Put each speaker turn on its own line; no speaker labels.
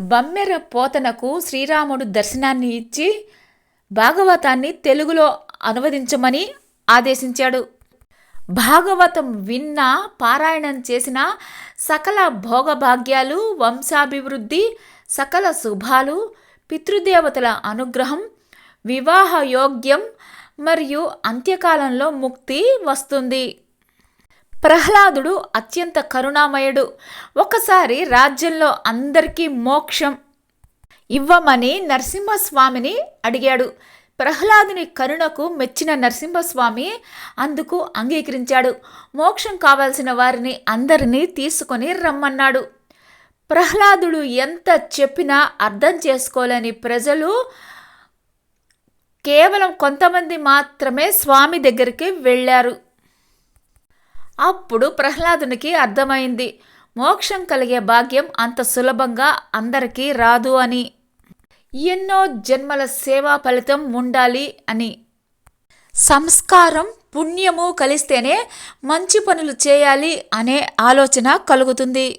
బమ్మెర పోతనకు శ్రీరాముడు దర్శనాన్ని ఇచ్చి భాగవతాన్ని తెలుగులో అనువదించమని ఆదేశించాడు. భాగవతం విన్న పారాయణం చేసిన సకల భోగభాగ్యాలు వంశాభివృద్ధి సకల శుభాలు పితృదేవతల అనుగ్రహం వివాహ యోగ్యం మరియు అంత్యకాలంలో ముక్తి వస్తుంది. ప్రహ్లాదుడు అత్యంత కరుణామయుడు. ఒకసారి రాజ్యంలో అందరికీ మోక్షం ఇవ్వమని నరసింహస్వామిని అడిగాడు. ప్రహ్లాదుని కరుణకు మెచ్చిన నరసింహస్వామి అందుకు అంగీకరించాడు. మోక్షం కావాల్సిన వారిని అందరినీ తీసుకొని రమ్మన్నాడు. ప్రహ్లాదుడు ఎంత చెప్పినా అర్థం చేసుకోలేని ప్రజలు కేవలం కొంతమంది మాత్రమే స్వామి దగ్గరికి వెళ్ళారు. అప్పుడు ప్రహ్లాదునికి అర్థమైంది. మోక్షం కలిగే భాగ్యం అంత సులభంగా అందరికీ రాదు అని. ఎన్నో జన్మల సేవా ఫలితం ఉండాలి అని. సంస్కారం పుణ్యము కలిస్తేనే మంచి పనులు చేయాలి అనే ఆలోచన కలుగుతుంది.